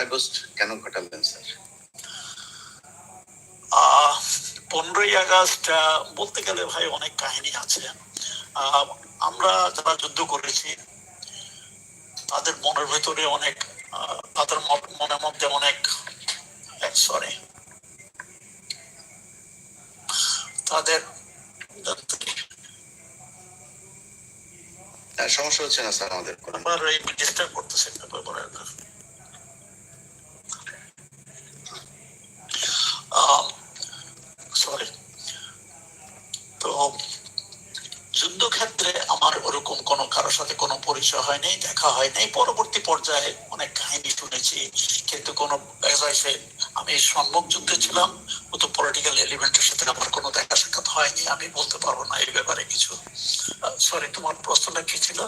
August কেন ঘটালেন sir? পনেরোই August বলতে গেলে ভাই অনেক কাহিনী আছে। আমরা যারা যুদ্ধ করেছি তাদের মনের ভেতরে অনেক তাদের মনের মধ্যে অনেক সরি তাদের আহ, সমস্যা হচ্ছে না স্যার আমাদের ডিস্টার্ব করতেছে ব্যাপারে সরি তো যুদ্ধক্ষেত্রে আমার ওরকম কোনো কারোর সাথে কোনো পরিচয় হয়নি দেখা হয়নি। পরবর্তী পর্যায়ে অনেক কাহিনী শুনেছি কিন্তু কোনো আমি সম্মুখ যুদ্ধে ছিলাম ও তো পলিটিক্যাল এলিমেন্টের সাথে আমার কোনো দেখা সাক্ষাৎ হয়নি আমি বলতে পারব না এই ব্যাপারে কিছু। সরি তোমার প্রশ্নটা কি ছিল?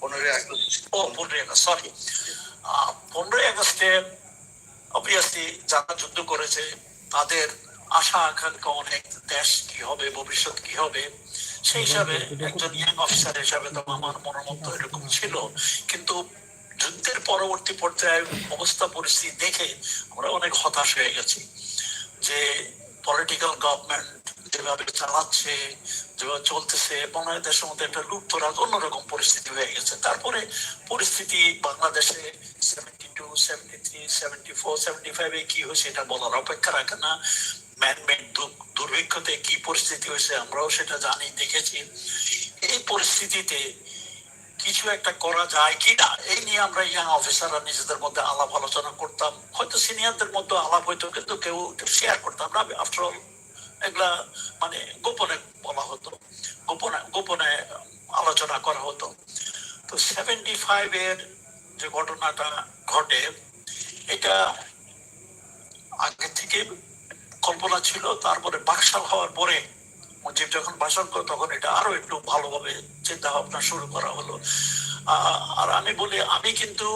পনেরোই আগস্ট। ও পনেরোই আগস্ট সরি পনেরোই আগস্টে অবভিয়াসলি যারা যুদ্ধ করেছে, তাদের আশা আকাঙ্ক্ষা অনেক, দেশ কি হবে, ভবিষ্যৎ কি হবে, সেই হিসাবে একজন ইয়াং অফিসার হিসাবে তো আমার মনের মধ্যে এরকম ছিল। কিন্তু যুদ্ধের পরবর্তী পর্যায়ে অবস্থা, পরিস্থিতি দেখে আমরা অনেক হতাশ হয়ে গেছি যে পলিটিক্যাল গভর্নমেন্ট যেভাবে চালাচ্ছে, যেভাবে চলতেছে, বাংলাদেশের মধ্যে একটা লুপ্তরাজ অন্যরকম পরিস্থিতি হয়ে গেছে। তারপরে পরিস্থিতি বাংলাদেশে কি হয়েছে এটা বলার অপেক্ষা রাখে না। ম্যানমেড দুর্ভিক্ষতে কি পরিস্থিতি হয়েছে আমরাও সেটা জানি, দেখেছি। এই পরিস্থিতিতে কিছু একটা করা যায় কি না, এই নিয়ে আমরা ইয়াং অফিসাররা নিজেদের মধ্যে আলাপ আলোচনা করতাম। হয়তো সিনিয়রদের মধ্যে আলাপ হইতো, কিন্তু কেউ শেয়ার করতাম না। আফটার অল এগুলা মানে গোপনে বলা হতো, গোপনে গোপনে আলোচনা করা হতো। তো সেভেন্টি ফাইভ এর যে ঘটনাটা ঘটে, এটা আগে থেকে কল্পনা ছিল, তারপরে বাকশাল হওয়ার পরে মুজিব যখন ভাষণ করে, তখন এটা আরও একটু ভালোভাবে চিন্তা ভাবনা শুরু করা হলো। আর আমি বলি, আমি কিন্তু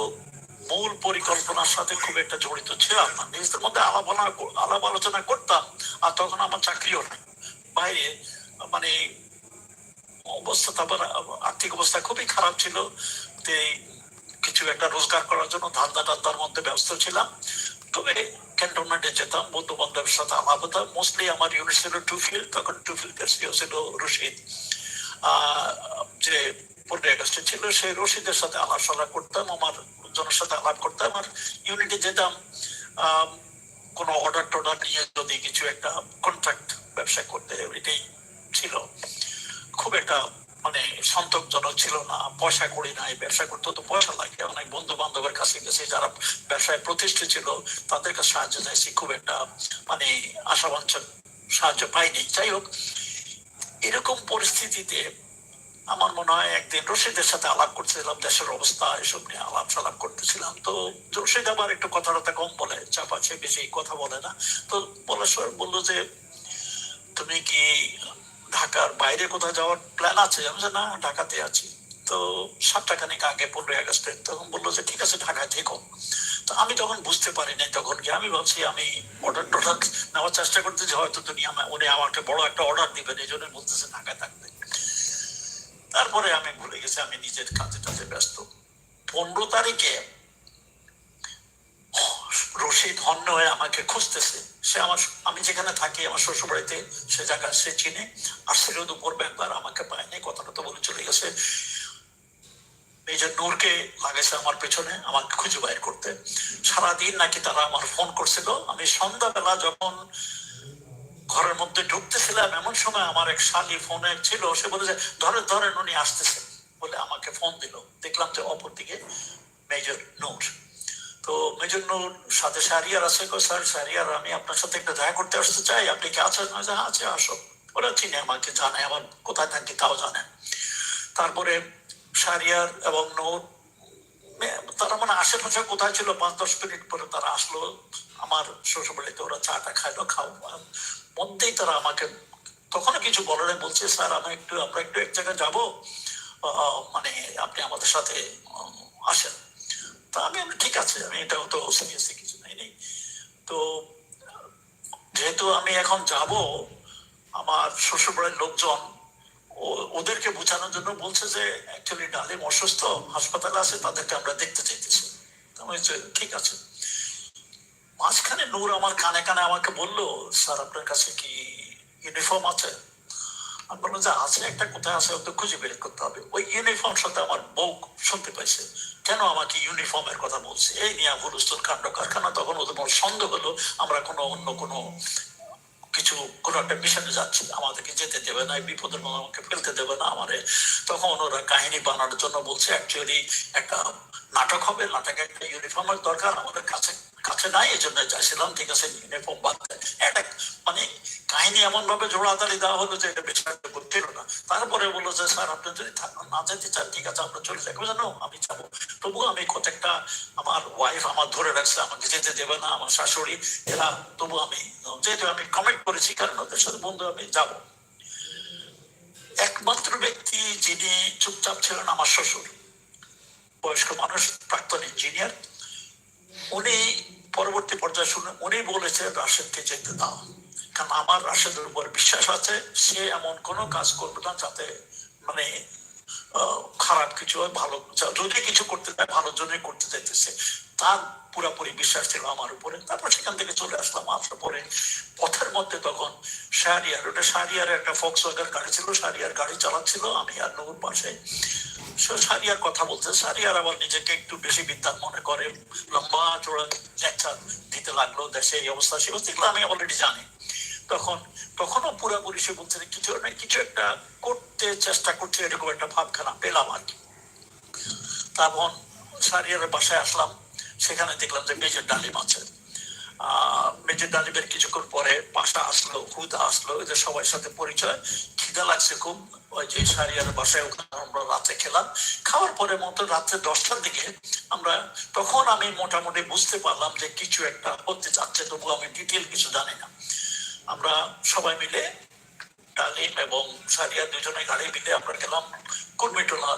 মূল পরিকল্পনার সাথে খুব একটা জড়িত ছিলাম না। নিজেদের মধ্যে আলাপ আলাপ আলোচনা করতাম, আর তখন আমার চাকরিও নেই। বাইরে মানে অবস্থা তারপর আর্থিক অবস্থা খুবই খারাপ ছিল। কিছু একটা রোজগার করার জন্য ধান্দা টান্দার মধ্যে ব্যস্ত ছিলাম। তবে ক্যান্টনমেন্টে যেতাম বন্ধু বান্ধবের সাথে আলাপ হতাম মোস্টলি আমার ইউনিট ছিল টুফিল তখন টুফিল সিও ছিল রশিদ। যে পনেরোই আগস্টে ছিল, সেই রশিদের সাথে আলাপ সালাপ করতাম, আমার জনের সাথে আলাপ করতাম আর ইউনিটে যেতাম। কোনো অর্ডার টর্ডার নিয়ে যদি কিছু একটা কন্ট্রাক্ট ব্যবসা করতে, এটাই ছিল। খুব একটা মানে সন্তোষজনক ছিল না, পয়সা করি নাই, ব্যবসা করতে তো পয়সা লাগে। অনেক বন্ধু বান্ধবের কাছে গেছে, যারা ব্যবসায় প্রতিষ্ঠিত ছিল, তাদের কাছে সাহায্য চাইছি। খুব একটা মানে আশাবাঞ্ছন সাহায্য পাইনি। যাই হোক, এরকম পরিস্থিতিতে আমার মনে হয় একদিন রশিদের সাথে আলাপ করতেছিলাম, দেশের অবস্থা, এসব নিয়ে আলাপ সালাপ করতেছিলাম। তো রশিদ আবার একটু কথাটা কম বলে চাপাচ্ছে বেশি কথা বলে না। তো বলার বলল যে, তুমি কি ঢাকার বাইরে কোথাও যাওয়ার প্ল্যান আছে? আমি বলছি, না ঢাকাতে আছি। তো সপ্তাহখানেক আগে পনেরোই আগস্টে তখন বলল যে ঠিক আছে ঢাকায় থেকো। তো আমি তখন বুঝতে পারি নাই তখন কি। আমি ভাবছি আমি অর্ডার টর্ডার নেওয়ার চেষ্টা করতে যে হয়তো তুমি উনি আমাকে বড় একটা অর্ডার দিবেন। এই জন্য বলতেছে ঢাকায় থাকবে তারপরে আমি ভুলে গেছি আমি নিজের কাজে টাজে ব্যস্ত। পনেরো তারিখে রশিদ হন্য হয়ে আমাকে খুঁজতেছে। সে আমার আমি যেখানে থাকি, আমার শ্বশুর বাড়িতে সে জায়গা সে চিনে। আর আসছিল দুপুর একবার আমাকে পায়নি, কথাটা তো বলে চলে গেছে। যে নূরকে লাগাইছে আমার পেছনে, আমাকে খুঁজে বাইর করতে। সারাদিন নাকি তারা আমার ফোন করছিল। আমি সন্ধ্যাবেলা যখন ঘরের মধ্যে ঢুকতেছিলাম, এমন সময় আমার এক শালি ফোনে ছিল। সে বলে যে ধরে ধরেন, উনি আসতেছে। বলে আমাকে ফোন দিল। দেখলাম যে অপর দিকে মেজর নূর। তো মেজর জন্য সাথে সারিয়ার আছে স্যার সারিয়ার আমি আপনার সাথে একটা দেখা করতে আসতে চাই। আপনি কি আছেন? হ্যাঁ আছে, আসো। ওরা চিনে আমাকে, জানে আমার কোথায় থাকি, তাও জানে। তারপরে সারিয়ার এবং নূর তারা মানে আশেপাশে কোথায় ছিল, পাঁচ দশ মিনিট পরে তারা আসলো। আমার শ্বশুর বাড়িতে ওরা চাটা খাইলো খাও মধ্যেই তারা আমাকে, তখনও কিছু বলারে বলছে, স্যার, আমি একটু, আমরা একটু এক জায়গায় যাব। মানে আপনি আমাদের সাথে আসেন। আমি ঠিক আছে, আমি এটাও তো সিরিয়াসলি কিছু নাই, নেই। তো, যেহেতু আমি এখন যাব, আমার শ্বশুরবাড়ির লোকজন ওদেরকে বোঝানোর জন্য বলছে যে অ্যাকচুয়ালি ডালিম অসুস্থ, হাসপাতালে আছে, তাদেরকে আমরা দেখতে চাইতেছি। ঠিক আছে। মাঝখানে নূর আমার কানে কানে আমাকে বলল, স্যার, আপনার কাছে কি ইউনিফর্ম আছে? আমি বললাম যে আছে একটা কোথায় আছে, ওকে খুঁজে বের করতে হবে। ওই ইউনিফর্ম সাথে আমার বউ শুনতে পাইছে। কেন আমাকে ইউনিফর্মের কথা বলছে? এই নিয়ে হুলস্থুল কাণ্ড কারখানা। তখন ওদের বড় সন্দেহ হলো, আমরা কোনো অন্য কোনো কিছু, কোনো একটা মিশনে যাচ্ছি। আমাদেরকে যেতে দেবে না বিপদের মধ্যে আমাকে ফেলতে দেবে না আমারে। তখন ওরা কাহিনী বানানোর জন্য বলছে অ্যাকচুয়ালি একটা নাটক হবে, নাটকে একটা ইউনিফর্মের দরকার। আমাদের কাছে কাছে নাই এই জন্য যাচ্ছিলাম ঠিক আছে ইউনিফর্ম বাদ। একটা মানে কাহিনী এমন ভাবে জোড়াতালি দেওয়া হলো যে এটা বিশ্বাস করছিল না তারপরে বলল যে, স্যার, আপনি যদি না যেতে চান, ঠিক আছে, আমরা চলে যাব জানো আমি যাব। তবুও আমি কতটা আমার ওয়াইফ আমার ধরে রাখছে, আমাকে যেতে দেবে না, আমার শাশুড়ি, এরা, তবু আমি, যেহেতু আমি কমেন্ট করেছি, কারণ ওদের সাথে বন্ধু, আমি যাব। একমাত্র ব্যক্তি যিনি চুপচাপ ছিলেন আমার শ্বশুর। বয়স্ক মানুষ, প্রাক্তন ইঞ্জিনিয়ার উনি পরবর্তী পর্যায়ে শুনে, উনি বলেছেন, রাশেদকে যেতে দাও। কারণ আমার রাশেদের উপর বিশ্বাস আছে, সে এমন কোনো কাজ করবে না যাতে মানে খারাপ কিছু হয়, ভালো যদি কিছু করতে চায়, ভালোর জন্যই করতে চাইতেছে। তার পুরাপুরি বিশ্বাস ছিল আমার উপরে। তারপর সেখান থেকে চলে আসলাম। আসার পরে পথের মধ্যে তখন শাহরিয়ার ওটা শাহরিয়ার একটা ফক্স ওয়াগার গাড়ি ছিল শাহরিয়ার গাড়ি চালাচ্ছিল আমি আর নূর পাশে। সারিয়ার কথা বলছে। সারিয়ার আবার নিজেকে একটু বেশি বিদ্যান মনে করে। লম্বা চোড়া লেকচার দিতে লাগল দেশে এই অবস্থা। সে অবস্থা আমি অলরেডি জানি। তখন, তখনও পুরাপুরি সে বলছে কিছু না, কিছু একটা করতে চেষ্টা করছে, এরকম একটা ভাবখানা পেলাম আর কি। তখন সারিয়ারের বাসায় আসলাম, সেখানে দেখলাম যে মেজর ডালিম আছে। মেজর ডালিমের কিছুক্ষণ পরে পাশা আসলো, হুদা আসলো, এদের সবার সাথে পরিচয়। খিদা লাগছে খুব, ওই যে সারিয়ার বাসায় ওখানে আমরা রাতে খেলাম। খাওয়ার পরে মতো রাত্রে দশটার দিকে আমরা, তখন আমি মোটামুটি বুঝতে পারলাম যে কিছু একটা হতে যাচ্ছে তবু আমি ডিটেল কিছু জানি না। আমরা সবাই মিলে ডালিম এবং সারিয়া দুজনে গাড়ি মিলে আমরা গেলাম কুর্মিটোলা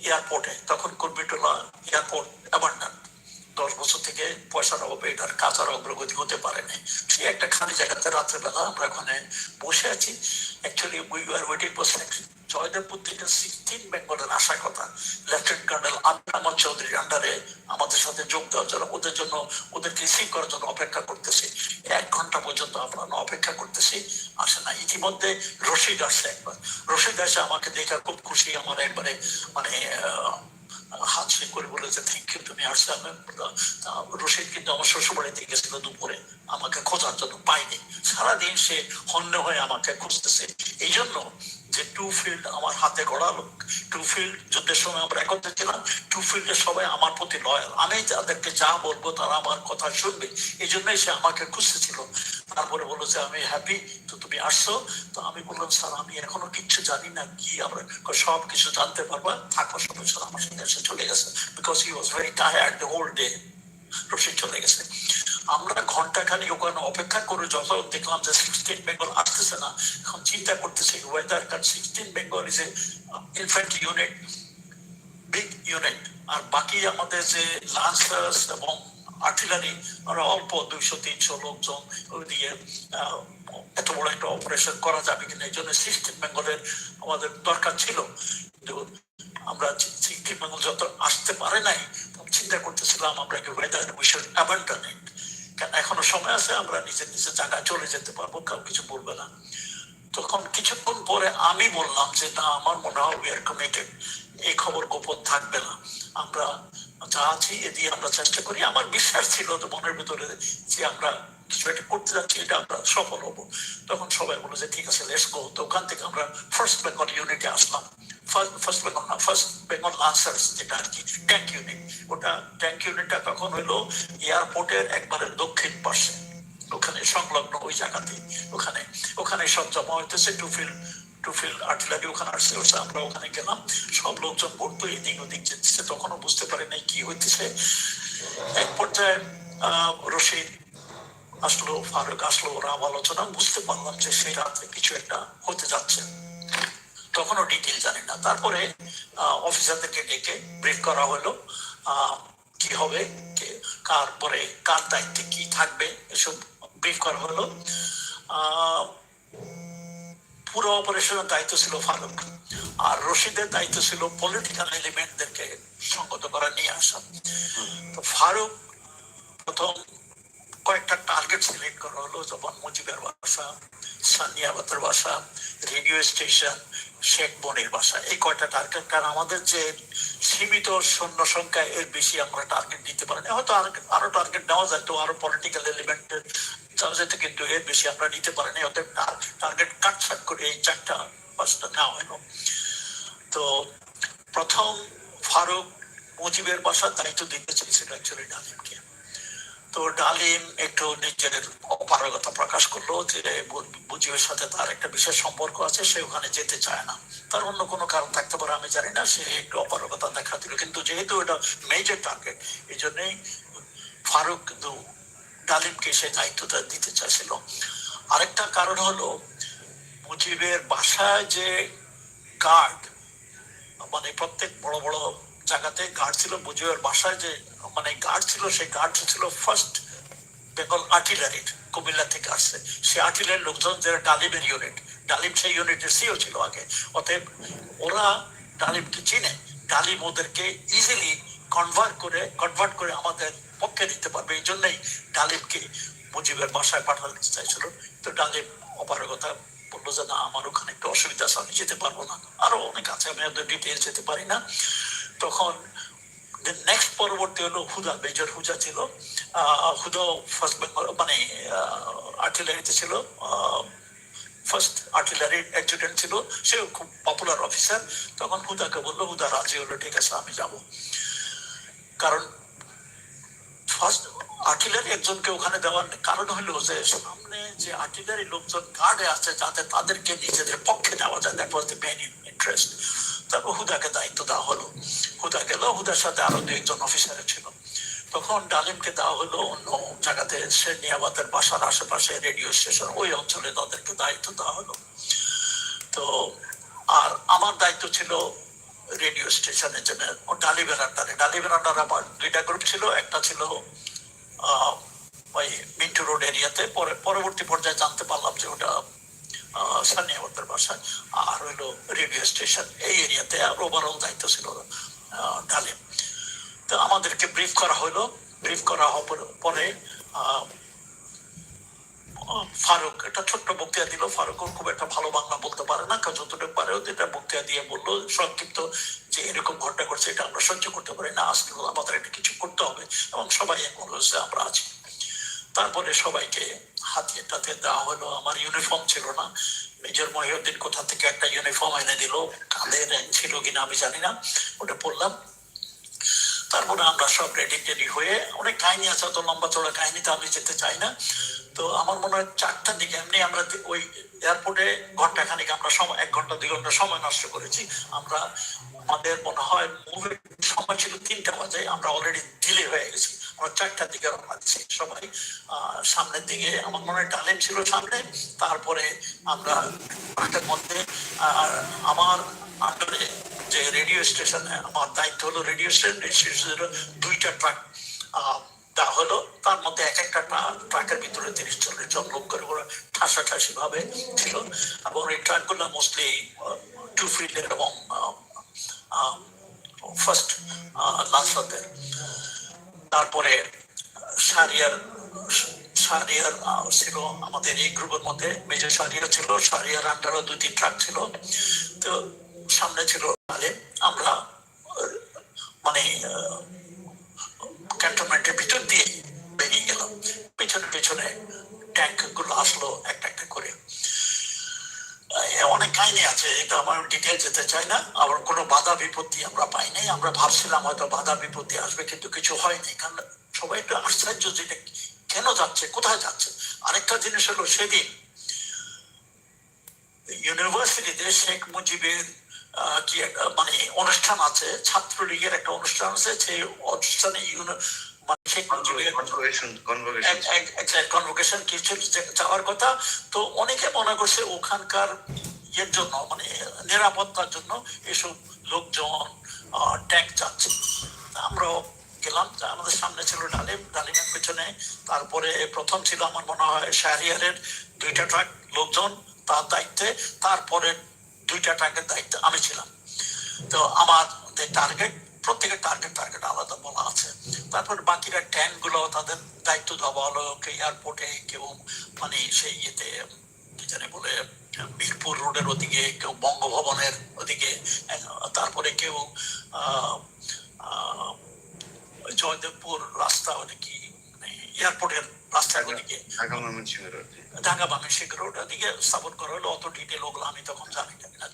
এয়ারপোর্টে। তখন কুর্মিটোলা এয়ারপোর্ট অ্যাবান্ডান দশ বছর থেকে পয়সার অভাবে এটার কাজের অগ্রগতি হতে পারেনি সেই একটা খালি জায়গাতে রাত্রেবেলা আমরা ওখানে বসে আছি। Actually we are waiting for sixteen বেঙ্গলের কথা। কর্নেল চৌধুরীর আন্ডারে আমাদের সাথে যোগ দেওয়ার জন্য, ওদের জন্য ওদেরকে রিসিভ করার জন্য অপেক্ষা করতেছি। এক ঘণ্টা পর্যন্ত আমরা অপেক্ষা করতেছি, আসে না ইতিমধ্যে রশিদ আসছে একবার। রশিদ আসে আমাকে দেখে খুব খুশি, আমার একবারে মানে করে বলে যে থ্যাংক ইউ তুমি রশিদ কিন্তু গেছিল দুপুরে। আমাকে খোঁজার জন্য পাইনি সারাদিন সে হন্য হয়ে আমাকে খুঁজতেছে। এই জন্য যে টু ফিল্ড আমার হাতে গড়ালো টু ফিল্ড যুদ্ধের সময় আমরা একত্রে ছিলাম টু ফিল্ডের সবাই আমার প্রতি লয়াল আমি যাদেরকে যা বলব তারা আমার কথা শুনবে। এই জন্যই সে আমাকে খুঁজতেছিল। তারপরে বলল যে, আমি হ্যাপি তো তুমি আসছো। তো আমি বললাম, স্যার, আমি এখনও কিচ্ছু জানি না কি আমরা সব কিছু জানতে পারবা। থাকো সবাই স্যার আমার সঙ্গে এসে চলে গেছে। Because he was very tired the whole day Rashid চলে গেছে। আমরা ঘণ্টা খানি ওখানে অপেক্ষা করে যত দেখলাম যে সিক্সটিন বেঙ্গল আসতেছে না। এখন চিন্তা করতেছি ওয়েদার কারণ sixteen Bengal is a infant unit big unit আর বাকি আমাদের যে লান্সার্স এবং আর্টিলারি ওরা অল্প দুইশো তিনশো লোকজন ওইদিকে আহ, এত বড় একটা অপারেশন করা যাবে কিনা এই জন্য সিক্সটিন বেঙ্গলের আমাদের দরকার ছিল। কিন্তু আমরা সিক্সটিন বেঙ্গল যত আসতে পারে নাই চিন্তা করতেছিলাম আমরা কি whether we should abandon it এখনও সময় আছে আমরা নিজের নিজের জায়গায় চলে যেতে পারব কেউ কিছু বলবে না। তখন কিছুক্ষণ পরে আমি বললাম যে না আমার মনে হয় উই আর কমিটেড এই খবর গোপন থাকবে না। আমরা যা আছি এ দিয়ে আমরা চেষ্টা করি। আমার বিশ্বাস ছিল তো মনের ভিতরে যে আমরা কিছু একটা করতে যাচ্ছি, এটা আমরা সফল হব। তখন সবাই বলে যে, ঠিক আছে লেটস গো তো ওখান থেকে আমরা ফার্স্ট বেঙ্গল ইউনিটে আসলাম। ফার্স্ট বেঙ্গল না ফার্স্ট বেঙ্গল লান্সার্স যেটা আর কি ট্যাঙ্ক ইউনিট ওটা ট্যাঙ্ক ইউনিটটা তখন হইল এয়ারপোর্টের একবারে দক্ষিণ পাশে। ওখানে সংলগ্ন ওই জায়গাতে ওখানে ওখানে সব জমা হইতেছে টুফিল টুফিল আর্টিলারি ওখানে আসছে আমরা ওখানে গেলাম। সব লোকজন পড়তো এদিক ওদিক যেতেছে, তখনও বুঝতে পারে নাই কি হইতেছে। এক পর্যায়ে রশিদ আসলো, ফারুক আসলো, ওরা আলোচনা, বুঝতে পারলাম যে সেই রাতে কিছু একটা হতে যাচ্ছে। তখনও ডিটেল জানি না। তারপরে অফিসারদেরকে ডেকে ব্রিফ করা হলো কি হবে কার পরে, কার দায়িত্বে কি থাকবে, এসব ব্রিফ করা হলো। পুরো অপারেশনের দায়িত্ব ছিল ফারুক। আর রশিদের দায়িত্ব ছিল পলিটিক্যাল এলিমেন্টদেরকে সঙ্গত করা নিয়ে আসা। তো ফারুক প্রথম কয়েকটা টার্গেট সিলেক্ট করা হলো যেমন মুজিবের বাসা সানিয়াবাতের বাসা রেডিও স্টেশন শেখ বনির বাসা। এই কয়টা টার্গেট কারণ আমাদের যে সীমিত সৈন্য সংখ্যা, এর বেশি আমরা টার্গেট দিতে পারি না। হয়তো আরও টার্গেট নেওয়া যায়, তো আরও পলিটিক্যাল এলিমেন্টের যাওয়া যেত কিন্তু এর বেশি আমরা নিতে পারি না। অতএব টার্গেট কাটছাট করে এই চারটা বাসটা নেওয়া হলো। তো প্রথম ফারুক মুজিবের বাসার দায়িত্ব দিতে চেয়েছিল অ্যাকচুয়ালি ডালিমকে তো ডালিম একটু নিজের অপারগতা প্রকাশ করল যে মুজিবের সাথে তার একটা বিশেষ সম্পর্ক আছে, সে ওখানে যেতে চায় না। তার অন্য কোনো কারণ থাকতে পারে, আমি জানি না, সে একটু অপারগতা দেখা দিল। কিন্তু যেহেতু এটা মেজর টার্গেট এই জন্যই ফারুক কিন্তু ডালিমকে সে দায়িত্বটা দিতে চাইছিল। আরেকটা কারণ হলো, মুজিবের বাসায় যে গার্ড মানে প্রত্যেক বড় বড় জায়গাতে গার্ড ছিল মুজিবের বাসায় যে মানে গার্ড ছিল, সেই গার্ড ছিল ফার্স্ট বেঙ্গল আর্টিলারির কুমিল্লা থেকে আসছে। সে আর্টিলারির লোকজন যারা ডালিমের ইউনিট ডালিম সেই ইউনিটের সিও ছিল আগে। অতএব ওরা ডালিমকে চিনে। ডালিম ওদেরকে ইজিলি কনভার্ট করে কনভার্ট করে আমাদের পক্ষে দিতে পারবে। এই জন্যই ডালিমকে মুজিবের বাসায় পাঠাতে চাইছিল। তো ডালিম অপারগতা বলল যে, না, আমার ওখানে একটু অসুবিধা আছে, আমি যেতে পারব না। আরও অনেক আছে, আমি ওদের ডিটেল যেতে পারি না। তখন নেক্সট পরবর্তী হলো হুদা, মেজর হুজা ছিল। ফার্স্ট বেঙ্গল মানে আর্টিলারিতে ছিল। ফার্স্ট অ্যাডজুটেন্ট ছিল। খুব পপুলার অফিসার তখন হুদাকে বলল, হুদা, রাজি হলো, ঠিক আছে, আমি যাব। কারণ ফার্স্ট আর্টিলারি একজনকে ওখানে দেওয়ার কারণ হলো যে, সামনে যে আর্টিলারি লোকজন গার্ডে আছে, যাতে তাদেরকে নিজেদের পক্ষে দেওয়া যায়। That was the main interest তারপর হুদাকে দায়িত্ব দেওয়া হলো। হুদা গেল হুদার সাথে আরও দু একজন অফিসার ছিল। তখন ডালিমকে দেওয়া হলো অন্য জায়গাতে, সে নিয়াবাতের বাসার আশেপাশে রেডিও স্টেশন ওই অঞ্চলে তাদেরকে দায়িত্ব দেওয়া হলো। তো আর আমার দায়িত্ব ছিল রেডিও স্টেশনের জন্য, ও ডালিবের আন্ডারে। ডালিবের আন্ডারে আমার দুইটা গ্রুপ ছিল, একটা ছিল ওই মিন্টু রোড এরিয়াতে পরে, পরবর্তী পর্যায়ে জানতে পারলাম যে ওটা আর হইল রেডিও স্টেশন। এই এরিয়াতে আর ওভারঅল দায়িত্ব ছিল তো আমাদেরকে ব্রিফ করা হলো। ব্রিফ করা হওয়ার পরে ফারুক, একটা ছোট্ট বক্তৃতা দিল। ফারুক খুব একটা ভালো বাংলা বলতে পারে না যতটুকু পারে যেটা বক্তৃতা দিয়ে বলল, সংক্ষিপ্ত যে এরকম ঘটনা করছে এটা আমরা সহ্য করতে পারি না। আজকে আমাদের এটা কিছু করতে হবে এবং সবাই এখন হচ্ছে আমরা আছি। তারপরে সবাইকে হাতিয়ে টাতে দেওয়া হলো। আমার ইউনিফর্ম ছিল না। মেজর মহিউদ্দিন কোথা থেকে একটা ইউনিফর্ম এনে দিল? কাঁধে ছিল কিনা আমি জানি না। ওটা পড়লাম। তারপরে আমরা সব রেডি টেডি হয়ে, অনেক কাহিনী আছে, অত লম্বা চড়া কাহিনীতে আমি যেতে চাই না। তো আমার মনে হয় চারটার দিকে এমনি আমরা ওই এয়ারপোর্টে ঘণ্টা খানিক আমরা সময় এক ঘণ্টা, দুই ঘণ্টা সময় নষ্ট করেছি। আমরা আমাদের মনে হয় মুভের সময় ছিল তিনটা বাজে, আমরা অলরেডি ডিলে হয়ে গেছি। চারটার দিকে রওনা দিচ্ছি সবাই সামনের দিকে আমার মনে হয় ডালিম ছিল সামনে। তারপরে আমরা মাঠের মধ্যে, আর আমার আন্ডারে যে রেডিও স্টেশনে, আমার দায়িত্ব হলো রেডিও স্টেশন দুইটা ট্রাক দেওয়া হলো। তার মধ্যে এক একটা ট্রাকের ভিতরে তিরিশ চল্লিশ জন করে ওরা ঠাসাঠাসি ভাবে ছিল। এবং এই ট্রাকগুলো মোস্টলি টু ফিল্ডের এবং ফার্স্ট লাস্টাদের তারপরে সারিয়ার সারিয়ার ছিল আমাদের এই গ্রুপের মধ্যে, মেজর সারিয়া ছিল সারিয়ার আন্ডারও দুই তিন ট্রাক ছিল। তো সামনে ছিল আলেম আমরা মানে ক্যান্টনমেন্টের ভিতর দিয়ে বেরিয়ে গেলাম। পেছনে পেছনে ট্যাঙ্কগুলো আসলো একটা একটা করে। অনেক কাহিনী আছে, এটা আমার ডিটেল যেতে চাই না। আবার কোনো বাধা বিপত্তি আমরা পাই নাই। আমরা ভাবছিলাম হয়তো বাধা বিপত্তি আসবে, কিন্তু কিছু হয়নি কারণ সবাই একটু আশ্চর্য যে এটা কেন যাচ্ছে, কোথায় যাচ্ছে। আরেকটা জিনিস হলো সেদিন ইউনিভার্সিটিতে শেখ মুজিবের কি মানে অনুষ্ঠান আছে, ছাত্রলীগের একটা অনুষ্ঠান আছে সেই অনুষ্ঠানে কনভোকেশন কিছু যাওয়ার কথা। তো অনেকে মনে করছে ওখানকার ইয়ের জন্য মানে নিরাপত্তার জন্য এসব লোকজন ট্যাঙ্ক যাচ্ছে আমরাও গেলাম আমাদের সামনে ছিল ডালিম ডালিমের পেছনে। তারপরে প্রথম ছিল আমার মনে হয় শাহরিয়ারের দুইটা ট্রাক লোকজন তার দায়িত্বে। তারপরে দুইটা ট্রাকের দায়িত্ব আমি ছিলাম। তো আমার টার্গেট প্রত্যেকের টার্গেট টার্গেট আলাদা বলা আছে। তারপর বাকিরা ট্যাঙ্কগুলো তাদের দায়িত্ব দেওয়া হলো কেউ এয়ারপোর্টে কেউ মানে সেই ইয়েতে কি জানে বলে বীরপুর রোডের ওদিকে কেউ বঙ্গভবনের ওদিকে তারপরে কেউ আহ, আহ, জয়দেবপুর রাস্তা ওদিকে এয়ারপোর্টের রাস্তার ওদিকে। ঢাকা ময়মনসিংহ রোড ঢাকা বাংলাদেশের রোড ওদিকে স্থাপন করা হলো অত ডিটেল ওগুলো আমি তখন জানি না।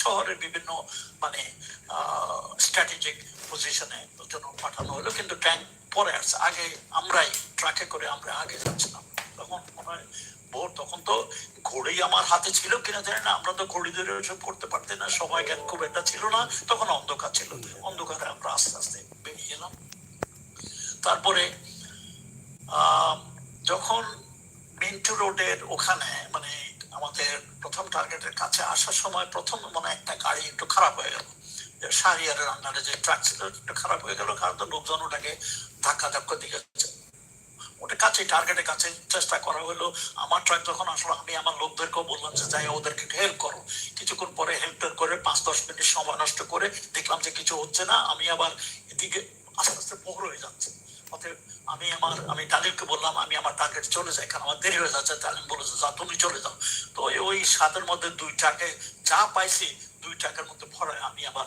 শহরের বিভিন্ন মানে স্ট্র্যাটেজিক পজিশনে জন্য পাঠানো হলো, কিন্তু ট্যাঙ্ক পরে আসছে। আগে আমরাই ট্রাকে করে আমরা আগে যাচ্ছিলাম। তখন মনে হয় ভোর, তখন তো ঘড়ি আমার হাতে ছিল কিনা জানি না, আমরা তো ঘড়ি ধরে ওসব করতে পারতাম না, সবাই জ্ঞান খুব একটা ছিল না, তখন অন্ধকার ছিল। অন্ধকারে আমরা আস্তে আস্তে বেরিয়ে এলাম। তারপরে যখন মিন্টু রোডের ওখানে মানে আমাদের প্রথম টার্গেটের কাছে আসার সময় প্রথম মনে একটা গাড়ি একটু খারাপ হয়ে গেল। সারিয়ারের আন্ডারে যে ট্রাক ছিল একটু খারাপ হয়ে গেল কারণ লোকজন ওটাকে ধাক্কা ধাক্কা দিকে ওটা কাছে টার্গেটের কাছে চেষ্টা করা হলো। আমার ট্রাক যখন আসলো, আমি আমার লোকদেরকেও বললাম যে, যাই ওদেরকে হেল্প করো। কিছুক্ষণ পরে হেল্প করে পাঁচ দশ মিনিট সময় নষ্ট করে দেখলাম যে কিছু হচ্ছে না। আমি আবার এদিকে আস্তে আস্তে পোহর হয়ে যাচ্ছে। অতএব আমি আমার, আমি বললাম, আমি আমার টার্গেট চলে যাই, কারণ আমার দেরি হয়ে যাচ্ছে। তালিম বলেছে, যা, তুমি চলে যাও। তো ওই- সাতের মধ্যে দুই ট্রাকে যা পাইছি, দুই ট্রাকের মধ্যে ভরায় আমি আবার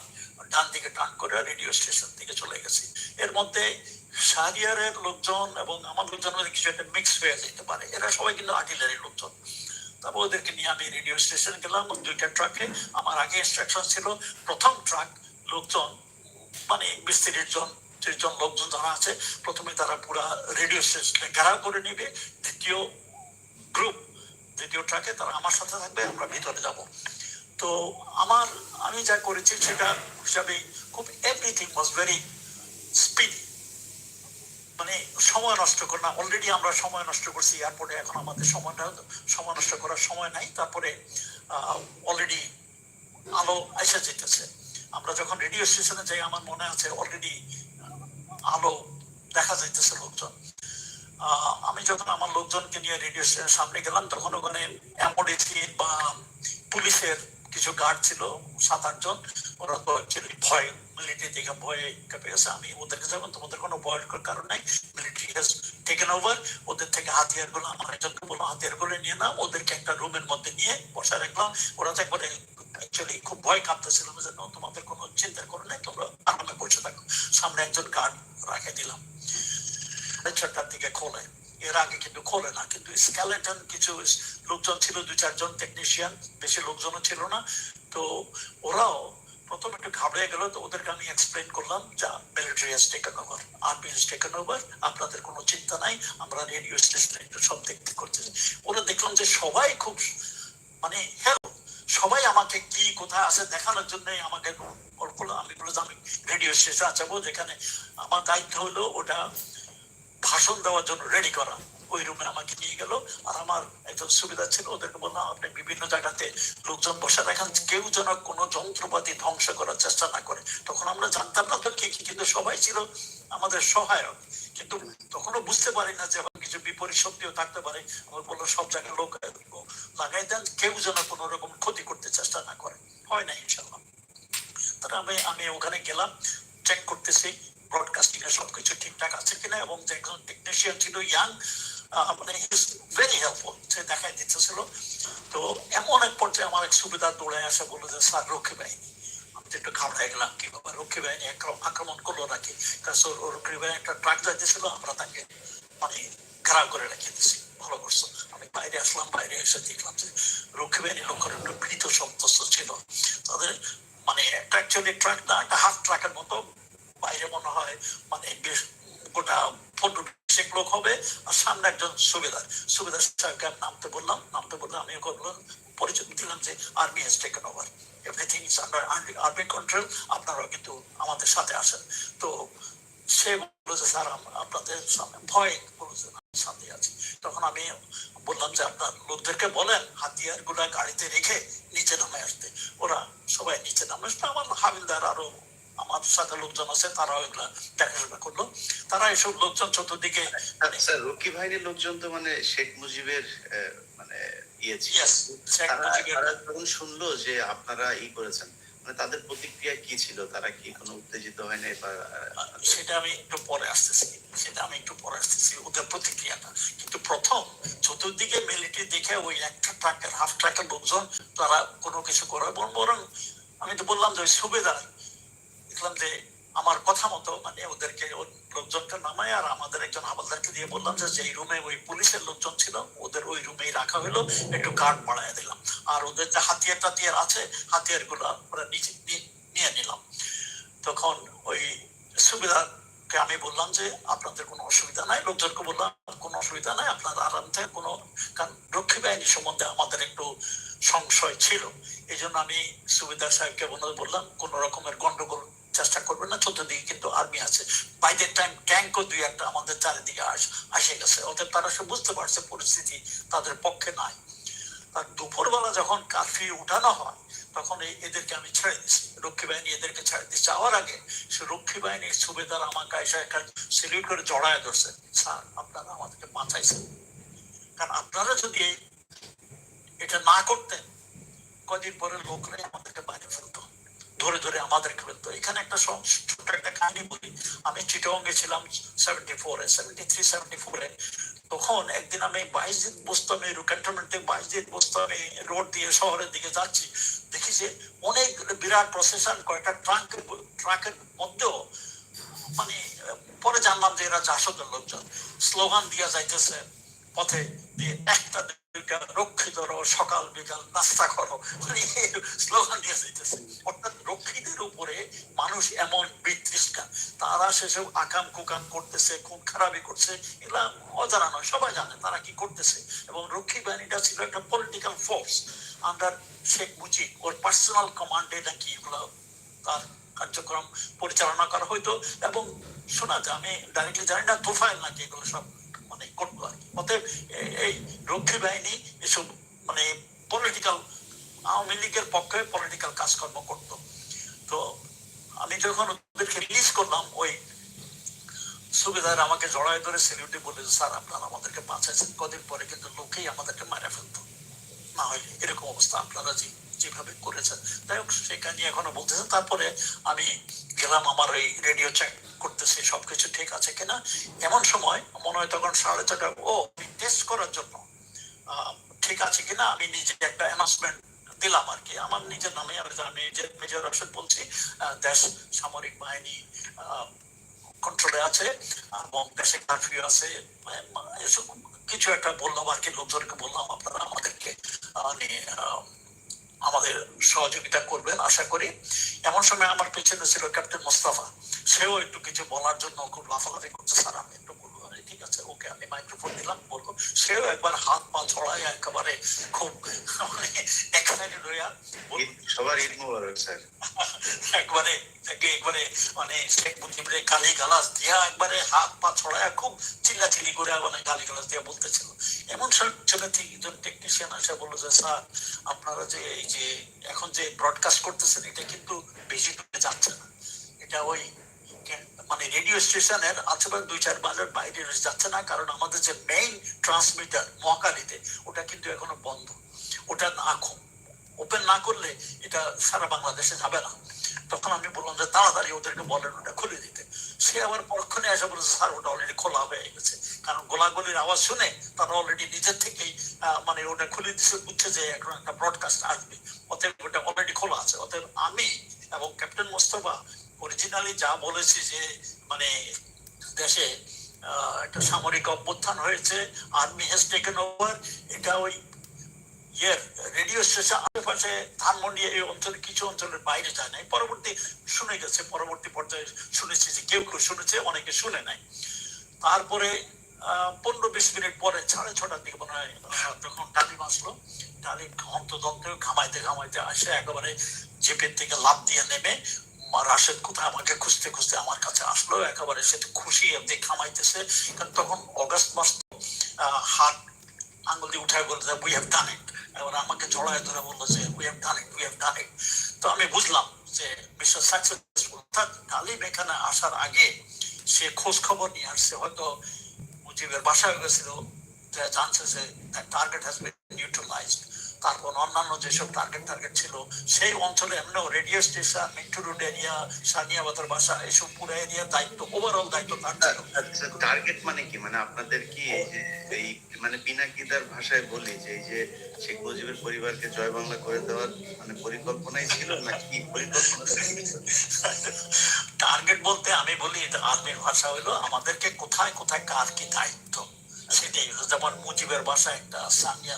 ডান দিকে টান করে রেডিও স্টেশন থেকে চলে গেছি। এর মধ্যে শাহরিয়ারের লোকজন এবং আমার লোকজন কিছু একটা মিক্স হয়ে যেতে পারে। এরা সবাই কিন্তু আর্টিলারির লোকজন। তারপর ওদেরকে নিয়ে আমি রেডিও স্টেশন গেলাম, দুইটা ট্রাকে। আমার আগে ইনস্ট্রাকশন ছিল, প্রথম ট্রাক লোকজন মানে তিরিশ জন ত্রিশ জন লোকজন যারা আছে। প্রথমে তারা পুরা রেডিও স্টেশনে ঘেরাও করে নিবে। দ্বিতীয় গ্রুপ দ্বিতীয় ট্রাকে তারা আমার সাথে থাকবে, আমরা ভিতরে যাব। তো আমার, আমি যা করেছি সেটা হিসাবে খুব এভরিথিং ওয়াজ ভেরি স্পিড মানে সময় নষ্ট কর না অলরেডি আমরা সময় নষ্ট করছি, এয়ারপোর্টে এখন আমাদের সময়টা সময় নষ্ট করার সময় নাই। তারপরে অলরেডি আলো এসে যেতেছে। আমরা যখন রেডিও স্টেশনে যাই, আমার মনে আছে অলরেডি আলো দেখা যাইতেছে লোকজন। আমি যখন আমার লোকজনকে নিয়ে রেডিও স্টেশনের সামনে গেলাম, তখন ওখানে এমওডিসি বা পুলিশের কিছু গার্ড ছিল, সাত আট জন। ওরা তো অ্যাকচুয়ালি ভয় মিলিটারি দেখে কেঁপে গেছে। আমি ওদেরকে যখন, তোমাদের কোনো ভয়ের কারণ নাই মিলিটারি হ্যাজ টেকেন ওভার ওদের থেকে হাতিয়ারগুলো আমার একজনকে বলল হাতিয়ারগুলো নিয়ে নাও, ওদেরকে একটা রুমের মধ্যে নিয়ে বসে রাখলাম। ওরা তো একবারে অ্যাকচুয়ালি খুব ভয় কাঁপতেছিল যে তোমাদের কোনো চিন্তা করো নাই, তোমরা আরামে বসে থাকো। সামনে একজন গার্ড রাখে দিলাম। দিকে খোলে। এর আগে কিন্তু খোলে না, কিন্তু স্কেলেটন কিছু লোকজন ছিল, দুই চারজন টেকনিশিয়ান বেশি লোকজনও ছিল না। তো ওরাও প্রথম একটু ঘাবড়ে গেল, তো ওদেরকে আমি এক্সপ্লেন করলাম যা মিলিটারি ওভার আর্মি ওভার আপনাদের কোনো চিন্তা নাই, আমরা রেডিও স্টেশনে সব দেখতে করতেছি ওরা দেখলাম যে সবাই খুব মানে হেল্প সবাই আমাকে কি, কোথায় আছে দেখানোর জন্য আমাকে করল আমি বলে আমি রেডিও স্টেশন যাব যেখানে আমার দায়িত্ব হলো ওটা ভাষণ দেওয়ার জন্য রেডি করা। ওই রুমে আমাকে নিয়ে গেল, আর আমার একজন সুবিধা ছিল, ওদেরকে বললাম, আপনি বিভিন্ন জায়গাতে লোকজন বসে রাখেন কেউ যেন কোনো যন্ত্রপাতি ধ্বংস করার চেষ্টা না করে। তখন আমরা জানতাম না তো কি, কিন্তু সবাই ছিল আমাদের সহায়ক, কিন্তু তখনও বুঝতে পারি না যে কিছু বিপরীত শক্তিও থাকতে পারে, আমার বলল, সব জায়গায় লোক লাগাই দেন, কেউ যেন কোনো রকম ক্ষতি করতে চেষ্টা না করে। হয় না, ইনশাল্লাহ। তারা আমি আমি ওখানে গেলাম চেক করতেছি ব্রডকাস্টিং এর সবকিছু ঠিকঠাক আছে কিনা, এবং যে একজন টেকনিশিয়ান ছিল ইয়াং মানে ভেরি হেল্পফুল সে দেখাই দিতেছিল। তো এমন এক পর্যায়ে আমার এক সুবিধা দৌড়ে আসে, বলল যে, স্যার, রক্ষী বাহিনী। একটু ঘাবড়ে গেলাম, কি বাবা রক্ষী বাহিনী আক্রম- আক্রমণ করল নাকি? কারণ রক্ষী বাহিনী একটা ট্রাক যাইতেছিল, আমরা তাকে মানে ঘেরাও করে রেখে ভালো করছ। আমি বাইরে আসলাম, বাইরে এসে দেখলাম যে রক্ষী বাহিনীর লোকের একটু ভীত সন্তুষ্ট ছিল। তাদের মানে একটা ট্রাক না, একটা হাফ ট্রাকের মতো বাইরে মনে হয় মানে গোটা লোক হবে আর সামনে একজন সাহেবকে নামতে বললাম নামতে বললাম আমি বললাম, পরিচয় দিলাম যে army has taken over everything is under army control আপনারাও কিন্তু আমাদের সাথে আসেন তো সে বলেছে স্যার আপনাদের সামনে ভয় বলেছে "আমি সাথে আছি তখন আমি বললাম যে আপনার লোকদেরকে বলেন হাতিয়ারগুলা গাড়িতে রেখে নিচে নামে আসতে। ওরা সবাই নিচে নামে আসতে আমার হাবিলদার আরও আমার সাথে লোকজন আছে তারাও এগুলা দেখাশোনা করল। তারা এসব লোকজন চতুর্দিকে স্যার রক্ষী বাহিনীর লোকজন তো মানে শেখ মুজিবের মানে ইয়ে ছিল। শুনলো যে আপনারা ই করেছেন। মানে তাদের প্রতিক্রিয়া কি ছিল? তারা কি কোনো উত্তেজিত হয়নি সেটা আমি একটু পরে আসতেছি। সেটা আমি একটু পরে আসতেছি, ওদের প্রতিক্রিয়াটা। কিন্তু প্রথম চতুর্দিকে মিলিটারি দেখে ওই একটা ট্রাকের হাফ ট্রাকের লোকজন তারা কোনো কিছু করে, বরং আমি তো বললাম যে সুবেদার, দেখলাম যে আমার কথা মতো মানে ওদেরকে লোকজনকে নামায়, আর আমাদের একজন হাবালদারকে দিয়ে বললাম যে যেই রুমে ওই পুলিশের লোকজন ছিল, ওদের ওই রুমেই রাখা হলো একটু গার্ড বাড়ায় দিলাম। আর ওদের যে হাতিয়ার টাতিয়ার আছে হাতিয়ারগুলো ওরা নিচে নিয়ে নিলাম। তখন ওই সুবিধাকে আমি বললাম যে, আপনাদের কোনো অসুবিধা নাই। লোকজনকে বললাম, কোনো অসুবিধা নাই, আপনারা আরাম থেকে কোনো, কারণ রক্ষী বাহিনী সম্বন্ধে আমাদের একটু সংশয় ছিল। এই জন্য আমি সুবিধা সাহেবকে বললাম, কোন রকমের গন্ডগোল চেষ্টা করবেন না চতুর্দিকে কিন্তু আর্মি আছে। বাই দ্য টাইম ট্যাঙ্কও দুই একটা আমাদের চারিদিকে আস, আসে গেছে। ওদের তারা সে বুঝতে পারছে পরিস্থিতি তাদের পক্ষে নাই। আর দুপুরবেলা যখন কারফিউ উঠানো হয়, তখন এদেরকে আমি ছেড়ে দিচ্ছি রক্ষী বাহিনী এদেরকে ছেড়ে দিচ্ছি যাওয়ার আগে সে রক্ষী বাহিনীর সুবেদার আমাকে এসে একটা সেলিউট করে জড়ায় ধরছে। স্যার, আপনারা আমাদেরকে বাঁচাইছেন। কারণ আপনারা যদি এটা না করতেন, কদিন পরে লোকরাই আমাদেরকে বাইরে ফেলতো। ধরে ধরে আমাদেরকে ফেলতো এখানে একটা সং- ছোট একটা কাহিনী বলি। আমি চিটংয়ে ছিলাম সেভেন্টি ফোরে সেভেন্টি থ্রি সেভেন্টি ফোরে তখন একদিন আমি বাইশ দিন বসতামে ক্যান্টনমেন্টে বাইশদিন বসতামে রোড দিয়ে শহরের দিকে যাচ্ছি। দেখি যে অনেক বিরাট প্রসেশন কয়েকটা ট্রাক ট্রাকের মধ্যেও মানে পরে জানলাম যে এরা জাসদের লোকজন। স্লোগান দিয়া যাইতেছে পথে দিয়ে একটা দুইটা রক্ষিত রো সকাল বিকাল নাস্তা করো। মানে স্লোগান দিয়ে যাইতেছে। অর্থাৎ রক্ষীদের উপরে মানুষ এমন বিতৃষ্ণা। তারা সেসব আকাম কুকাম করতেছে, খুন খারাপি করছে, এগুলা অজানা নয়, সবাই জানে তারা কি করতেছে। এবং রক্ষী বাহিনীটা ছিল একটা political force under Sheikh Mujib ওর পার্সোনাল কমান্ডে নাকি এগুলো? তার কার্যক্রম পরিচালনা করা হইতো। এবং শোনা যায়, আমি ডাইরেক্টলি জানি না তোফাইল নাকি এগুলো সব। মানে করতো আর কি অতএব এই রক্ষী বাহিনী এসব মানে পলিটিক্যাল আওয়ামী লীগের পক্ষে পলিটিক্যাল কাজকর্ম করতো। তো আমি যখন ওদেরকে রিলিজ করলাম, ওই সুবিধার আমাকে জড়ায় ধরে সেলিউটি বলে স্যার, আপনারা আমাদেরকে বাঁচাইছেন। কদিন পরে কিন্তু লোকেই আমাদেরকে মারা ফেলতো। না হয় এরকম অবস্থা আপনারা যে যেভাবে করেছেন। যাই হোক, সেখানে এখনও বলতেছেন তারপরে আমি গেলাম আমার ওই রেডিও চেক করতেছি, সবকিছু ঠিক আছে কিনা? এমন সময় মনে হয় তখন সাড়ে ছটা ও টেস্ট করার জন্য ঠিক আছে কিনা? আমি নিজে একটা অ্যানাউন্সমেন্ট দিলাম আর কি। আমার নিজের নামে আমি মেজর রশদ বলছি দেশ সামরিক বাহিনী কন্ট্রোলে আছে, এবং দেশে কারফিউ আছে কিছু একটা বললাম আর কি, লোকজনকে বললাম, আপনারা আমাদেরকে আমাদের সহযোগিতা করবেন, আশা করি। এমন সময় আমার পেছনে ছিল ক্যাপ্টেন মোস্তাফা। সেও একটু কিছু বলার জন্য খুব লাফালাফি করছে, স্যার, আমি একটু বলব আরে ঠিক আছে ওকে আমি মাইক্রোফোন দিলাম বলব সেও একবার হাত পা ছড়ায় একেবারে খুব মানে এক্সাইটেড হইয়া সবার ঈদ মোবারক স্যার। একবারে একবারে মানে শেখ মুজিবের গালি দিয়া একবারে হাত পা ছড়ায় খুব চিল্লাচিল্লি করে মানে গালি গালাজ দিয়া বলতেছিল। এমন ছেলে থেকে একজন টেকনিশিয়ান আসে বলল যে স্যার আপনারা যে এই যে এখন যে ব্রডকাস্ট করতেছেন এটা কিন্তু বেশি দূরে যাচ্ছে না। এটা ওই মানে রেডিও স্টেশনের আশেপাশে দুই, চার বাজার বাইরে যাচ্ছে না, কারণ আমাদের যে মেইন ট্রান্সমিটার মহাকালীতে ওটা কিন্তু এখনও বন্ধ। ওটা না ওপেন না করলে এটা সারা বাংলাদেশে যাবে না। তখন আমি বললাম যে তাড়াতাড়ি ওদেরকে বলেন, ওটা খুলে দিতে। সে আবার পরক্ষণে এসে বলেছে স্যার, ওটা অলরেডি খোলা হয়ে গেছে। কারণ গোলাগুলির আওয়াজ শুনে তারা অলরেডি নিজের থেকেই মানে ওটা খুলে দিচ্ছে বুঝছে যে এখন একটা ব্রডকাস্ট আসবে। অতএব ওটা অলরেডি খোলা আছে। অতএব আমি এবং ক্যাপ্টেন মোস্তফা অরিজিনালি যা বলেছি যে মানে দেশে একটা সামরিক অভ্যুত্থান হয়েছে আর্মি হ্যাজ টেকেন ওভার এটা ওই ইয়ের রেডিও স্টেশন আশেপাশে ধানমন্ডি এই অঞ্চলে, কিছু অঞ্চলের বাইরে যায় নাই। পরবর্তী শুনে গেছে, পরবর্তী পর্যায়ে যে কেউ কেউ শুনেছে, অনেকে শুনে নাই। তারপরে পনেরো বিশ মিনিট পরে সাড়ে ছটার দিকে মনে হয় যখন ডালিম আসলো, ডালিম হন্তদন্ত ঘামাইতে ঘামাইতে আসে, একেবারে জিপের থেকে লাভ দিয়ে নেমে মা রাশেদ কোথায়? আমাকে খুঁজতে খুঁজতে আমার কাছে আসলো একেবারে সে খুশি এমনি খামাইতেছে কারণ তখন অগস্ট মাস তো আহ, হাট আঙ্গুল দিয়ে উঠায় বলতে উই হ্যাভ ডান ইট এবার আমাকে জড়ায় ধরে বলল যে we have done it we have done it তো আমি বুঝলাম যে মিশন সাকসেসফুল অর্থাৎ ডালিম এখানে আসার আগে সে খোঁজ খবর নিয়ে আসছে। হয়তো মুজিবের বাসায় গেছিল জানছে যে টার্গেট হ্যাজ বিন নিউট্রালাইজড তারপর অন্যান্য যেসব টার্গেট টার্গেট ছিল সেই অঞ্চলে এমনিও radio station Mintu road area Sania বাতার বাসা এসব পুরো এরিয়ার দায়িত্ব ওভারঅল দায়িত্ব তার ছিল। আচ্ছা টার্গেট মানে কি? মানে আপনাদের কি এই মানে পিনাকিদার ভাষায় বলি যে এই যে শেখ মুজিবের পরিবারকে জয় বাংলা করে দেওয়ার মানে পরিকল্পনাই ছিল নাকি পরিকল্পনা? টার্গেট বলতে আমি বলি এটা আর্মির ভাষা হলো আমাদেরকে কোথায় কোথায় কার কি দায়িত্ব? সেটাই হলো। যেমন মুজিবের বাসা একটা সানিয়া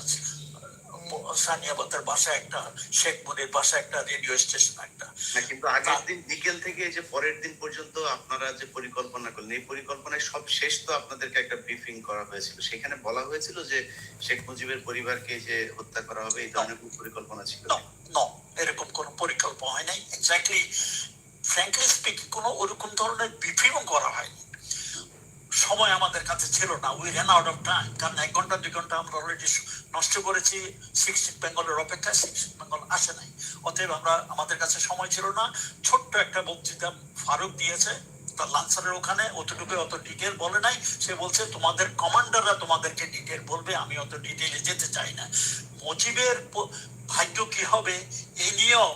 সানিয়াবাতের বাসা একটা শেখ মুনির বাসা একটা রেডিও স্টেশন একটা। কিন্তু আগের দিন বিকেল থেকে যে পরের দিন পর্যন্ত আপনারা যে পরিকল্পনা করলেন এই পরিকল্পনায় সব শেষ তো আপনাদেরকে একটা ব্রিফিং করা হয়েছিল। সেখানে বলা হয়েছিল যে শেখ মুজিবের পরিবারকে যে হত্যা করা হবে এই ধরনের পরিকল্পনা ছিল ন এরকম কোনো পরিকল্পনা হয় নাই। এক্স্যাক্টলি ফ্র্যাঙ্কলি স্পিকিং কোনো ওরকম ধরনের ব্রিফিংও করা হয়নি। সময় আমাদের কাছে ছিল না। We ran out of time কারণ এক ঘণ্টা, দুই ঘণ্টা আমরা অলরেডি নষ্ট করেছি। সিক্সটিন বেঙ্গলের অপেক্ষায় সিক্সটিন বেঙ্গল আসে নাই। অতএব আমরা আমাদের কাছে সময় ছিল না। ছোট্ট একটা বক্তৃতা ফারুক দিয়েছে। তার লান্সারের ওখানে। অতটুকু অত ডিটেল বলে নাই। সে বলছে, তোমাদের কমান্ডাররা তোমাদেরকে ডিটেল বলবে। আমি অত ডিটেলে যেতে চাই না। মুজিবের ভাগ্য কি হবে এই নিয়েও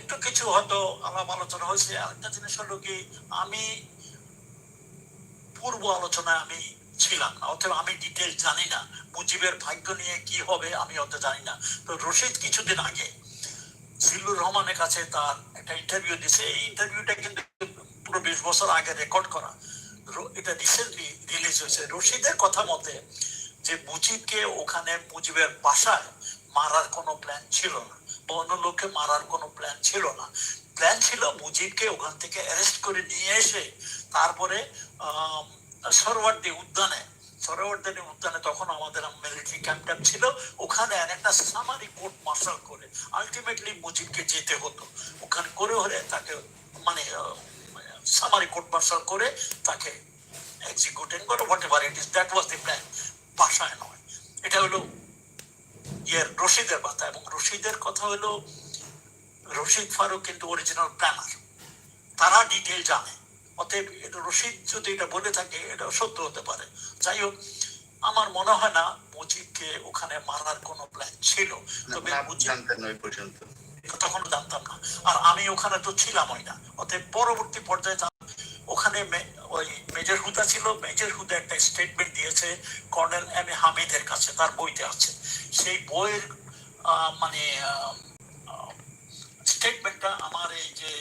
একটু কিছু হয়তো আলাপ আলোচনা হয়েছে। আরেকটা জিনিস হলো কি, আমি পূর্ব আলোচনায় আমি ছিলাম। অথবা আমি ডিটেল জানি না। মুজিবের ভাগ্য নিয়ে কি হবে আমি অত জানি না। তো রশিদ কিছুদিন আগে জিল্লুর রহমানের কাছে তার একটা ইন্টারভিউ দিছে। এই ইন্টারভিউটা কিন্তু পুরো বিশ বছর আগে রেকর্ড করা। এটা রিসেন্টলি রিলিজ হয়েছে। রশিদের কথা মতে, যে মুজিবকে ওখানে মুজিবের বাসায় মারার কোনো প্ল্যান ছিল না অন্য লোককে মারার কোনো প্ল্যান ছিল না। প্ল্যান ছিল মুজিবকে ওখান থেকে অ্যারেস্ট করে নিয়ে এসে, তারপরে আম, সরওয়ার্দী উদ্যানে সরওয়ার্দী উদ্যানে তখন আমাদের মিলিটারি ক্যাম্প ট্যাম্প ছিল। ওখানে একটা সামারি কোর্ট মার্শাল করে আলটিমেটলি মুজিবকে যেতে হতো। ওখানে করে হলে তাকে মানে সামারি কোর্ট মার্শাল করে তাকে এক্সিকিউটিং করে whatever it is that was the plan বাসায় নয়। এটা হলো ইয়ের রশিদের কথা এবং রশিদের কথা হলো রশিদ ফারুক কিন্তু অরিজিনাল প্ল্যানার তারা ডিটেল জানে। অতএব এটা রশিদ যদি এটা বলে থাকে এটা সত্য হতে পারে। যাই হোক আমার মনে হয় না মুজিবকে ওখানে মারার কোনো প্ল্যান ছিল। তবে পর্যন্ত। তখন জানতাম না। আর আমি ওখানে তো ছিলামই না। অতএব পরবর্তী পর্যায়ে ওখানে ওই মেজর হুদা ছিল। মেজর হুদা একটা স্টেটমেন্ট দিয়েছে কর্নেল এম এ হামিদের কাছে তার বইতে আছে। সেই বইয়ের মানে স্টেটমেন্টটা আমার এই যে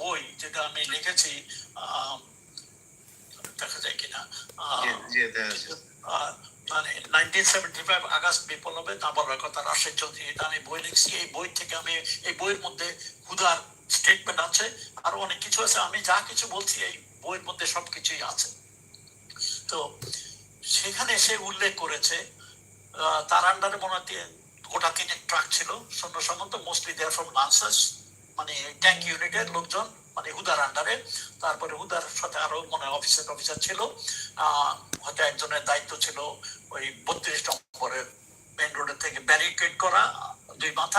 বই যেটা আমি লিখেছি দেখা যায় কিনা মানে নাইনটিন সেভেন্টি ফাইভ আগস্ট বিপ্লবে না বলার কথা রাশেদ চৌধুরী এটা আমি বই লিখছি এই বই থেকে আমি এই বইয়ের মধ্যে হুদার স্টেটমেন্ট আছে আর অনেক কিছু আছে আমি যা কিছু বলছি এই বইয়ের মধ্যে সবকিছুই আছে। তো সেখানে সে উল্লেখ করেছে আহ, তার আন্ডারে মনে হয় গোটা তিনেক ট্রাক ছিল সৈন্য সামন্ত মোস্টলি দেয়ার ফ্রম লান্সার্স মানে ট্যাঙ্ক ইউনিটের লোকজন মানে হুদার আন্ডারে তারপরে হুদার সাথে আরও মানে অফিসার অফিসার ছিল। হয়তো একজনের দায়িত্ব ছিল ওই বত্রিশ নম্বরের মেন রোডের থেকে ব্যারিকেড করা দুই মাথা।